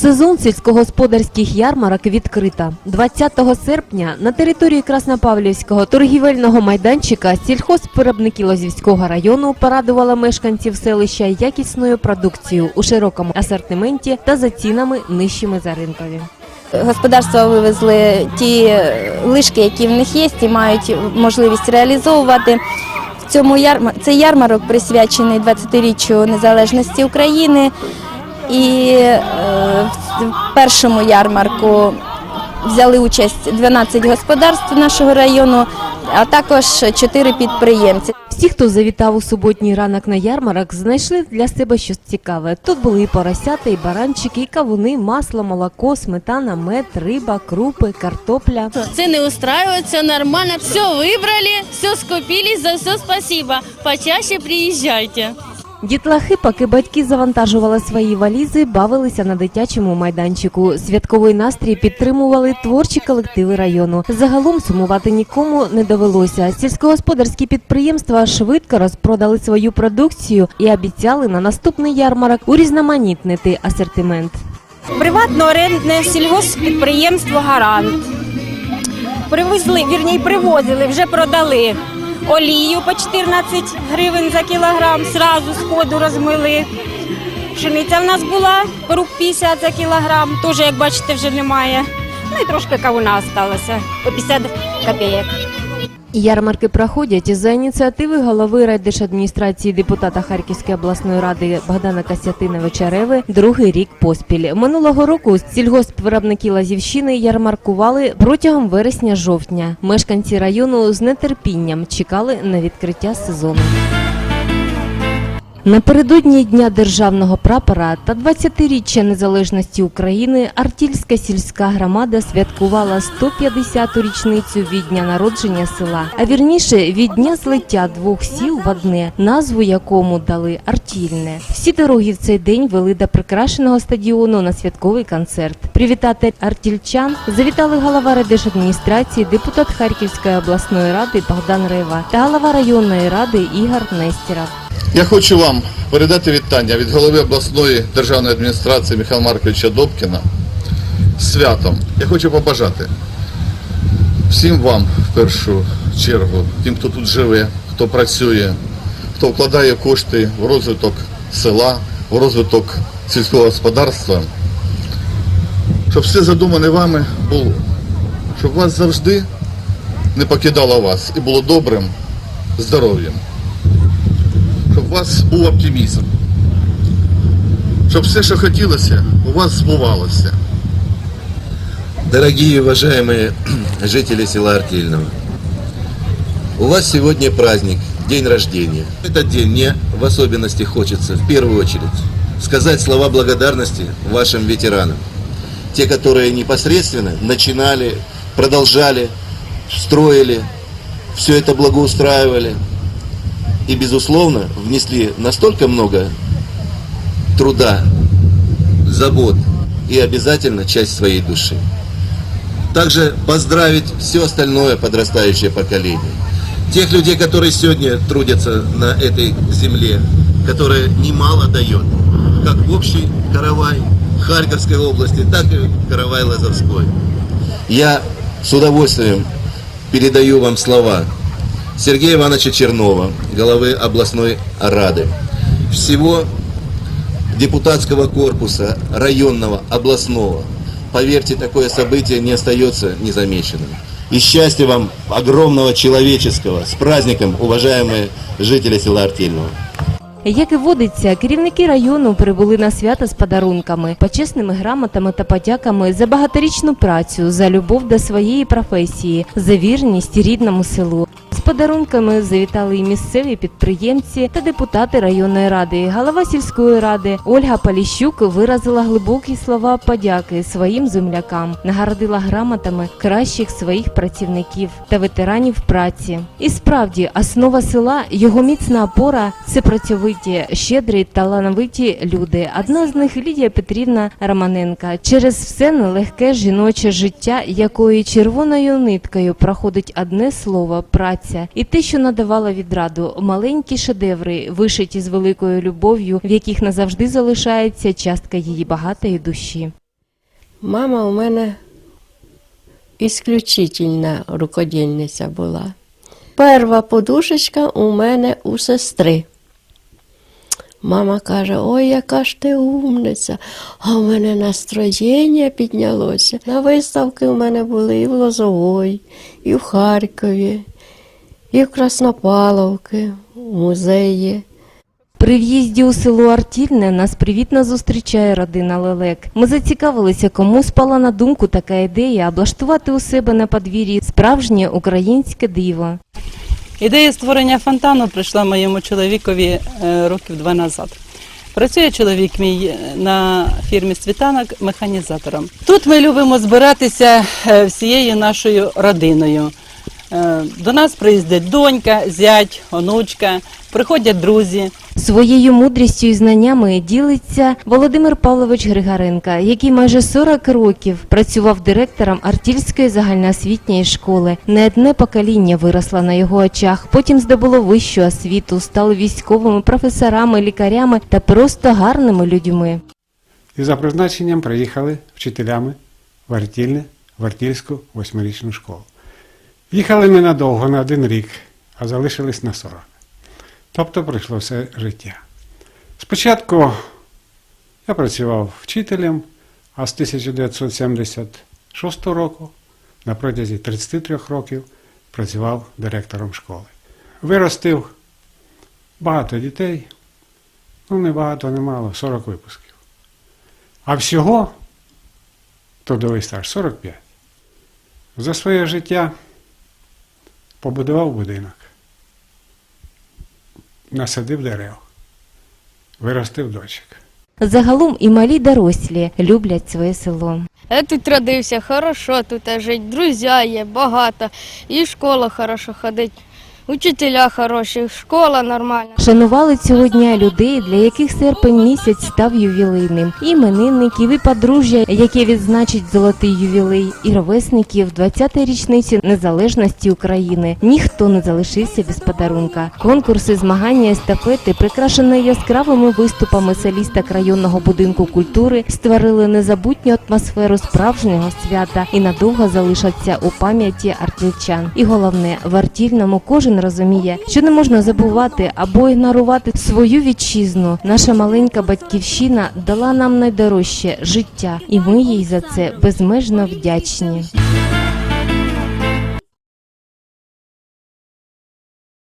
Сезон сільськогосподарських ярмарок відкрита. 20 серпня на території Краснопавлівського торгівельного майданчика сільхозвиробники Лозівського району порадували мешканців селища якісною продукцією у широкому асортименті та за цінами нижчими за ринкові. Господарства вивезли ті лишки, які в них є, і мають можливість реалізовувати. Цьому ярмар... Цей ярмарок присвячений 20-річчю незалежності України. І е, в першому ярмарку взяли участь 12 господарств нашого району, а також 4 підприємці. Всі, хто завітав у суботній ранок на ярмарок, знайшли для себе щось цікаве. Тут були і поросята, і баранчики, і кавуни, масло, молоко, сметана, мед, риба, крупи, картопля. Цены устраивают, все нормально, все выбрали, все скупились, за все спасибо. Почаще приезжайте. Дітлахи, поки батьки завантажували свої валізи, бавилися на дитячому майданчику. Святковий настрій підтримували творчі колективи району. Загалом сумувати нікому не довелося. Сільськогосподарські підприємства швидко розпродали свою продукцію і обіцяли на наступний ярмарок урізноманітнити асортимент. Приватно-орендне сільгосппідприємство Гарант. Привезли, вірні, привозили, вже продали олію по 14 гривень за кілограм, сразу з ходу розмили. Пшениця в нас була рук 50 за кілограм, теж, як бачите, вже немає. Ну і трошки кавуна залишилося по 50 копійок. Ярмарки проходять за ініціативи голови райдержадміністрації депутата Харківської обласної ради Богдана Касятиновича Реви другий рік поспіль. Минулого року сільгоспвиробники Лазівщини ярмаркували протягом вересня-жовтня. Мешканці району з нетерпінням чекали на відкриття сезону. Напередодні Дня державного прапора та 20-річчя незалежності України Артільська сільська громада святкувала 150-ту річницю від дня народження села, а вірніше від дня злиття двох сіл в одне, назву якому дали Артільне. Всі дороги в цей день вели до прикрашеного стадіону на святковий концерт. Привітати артільчан завітали голова райдержадміністрації, депутат Харківської обласної ради Богдан Рева та голова районної ради Ігор Нестеров. Я хочу вам передати вітання від голови обласної державної адміністрації Михайла Марковича Добкіна святом. Я хочу побажати всім вам в першу чергу, тим, хто тут живе, хто працює, хто вкладає кошти в розвиток села, в розвиток сільського господарства, щоб все задумане вами було, щоб вас завжди не покидало вас і було добрим здоров'ям вас був оптимізм. Щоб все, що хотілося, у вас збувалося. Дорогие и уважаемые жители села Артельного, у вас сегодня праздник, день рождения. Этот день мне в особенности хочется, в первую очередь, сказать слова благодарности вашим ветеранам. Те, которые непосредственно начинали, продолжали, строили, все это благоустраивали и, безусловно, внесли настолько много труда, забот и обязательно часть своей души. Также поздравить все остальное подрастающее поколение. Тех людей, которые сегодня трудятся на этой земле, которые немало дает, как в общей Каравай Харьковской области, так и Каравай Лазовской. Я с удовольствием передаю вам слова Сергея Ивановича Чернова, главы областной Рады, всего депутатского корпуса районного, областного. Поверьте, такое событие не остается незамеченным. И счастья вам огромного человеческого. С праздником, уважаемые жители села Артельного. Як і водиться, керівники району прибули на свято з подарунками, почесними грамотами та подяками за багаторічну працю, за любов до своєї професії, за вірність рідному селу. З подарунками завітали і місцеві підприємці та депутати районної ради. Голова сільської ради Ольга Поліщук виразила глибокі слова подяки своїм землякам, нагородила грамотами кращих своїх працівників та ветеранів праці. І справді, основа села, його міцна опора це працьовиті, щедрі, талановиті люди. Одна з них Лідія Петрівна Романенка. Через все нелегке жіноче життя, якої червоною ниткою проходить одне слово праця, і те, що надавало відраду, маленькі шедеври, вишиті з великою любов'ю, в яких назавжди залишається частка її багатої душі. Мама у мене ісключительна рукодільниця була. Перша подушечка у мене у сестри. Мама каже, ой, яка ж ти умниця, а у мене настроєння піднялося. На виставки у мене були і в Лозовой, і в Харкові, і в Краснопаловці, в музеї. При в'їзді у село Артільне нас привітно зустрічає родина Лелек. Ми зацікавилися, кому спала на думку така ідея облаштувати у себе на подвір'ї справжнє українське диво. Ідея створення фонтану прийшла моєму чоловікові е, років два назад. Працює чоловік мій е, на фірмі Світанок механізатором. Тут ми любимо збиратися е, всією нашою родиною. Е, До нас приїздить донька, зять, онучка, приходять друзі. Своєю мудрістю і знаннями ділиться Володимир Павлович Григоренко, який майже 40 років працював директором Артільської загальноосвітньої школи. Не одне покоління виросло на його очах, потім здобуло вищу освіту, стало військовими, професорами, лікарями та просто гарними людьми. І за призначенням приїхали вчителями в Артільне, в Артільську восьмирічну школу. Їхали ненадовго, на один рік, а залишились на 40. Тобто пройшло все життя. Спочатку я працював вчителем, а з 1976 року, на протязі 33 років, працював директором школи. Виростив багато дітей, ну не багато, не мало, 40 випусків. А всього трудовий стаж 45. За своє життя побудував будинок, насадив дерев, виростив дочок. Загалом і малі дорослі люблять своє село. Я тут родився, хорошо тут жить, друзі є, багато, і школа хорошо ходить, учителя хороші, школа нормальна. Шанували цього дня людей, для яких серпень місяць став ювілейним, іменинників, і подружжя, яке відзначить золотий ювілей, і ровесників 20-ї річниці незалежності України. Ніхто не залишився без подарунка. Конкурси, змагання, естафети, прикрашені яскравими виступами солісток районного будинку культури, створили незабутню атмосферу справжнього свята і надовго залишаться у пам'яті артильчан. І головне, в артільному розуміє, що не можна забувати або ігнорувати свою вітчизну. Наша маленька батьківщина дала нам найдорожче життя, і ми їй за це безмежно вдячні.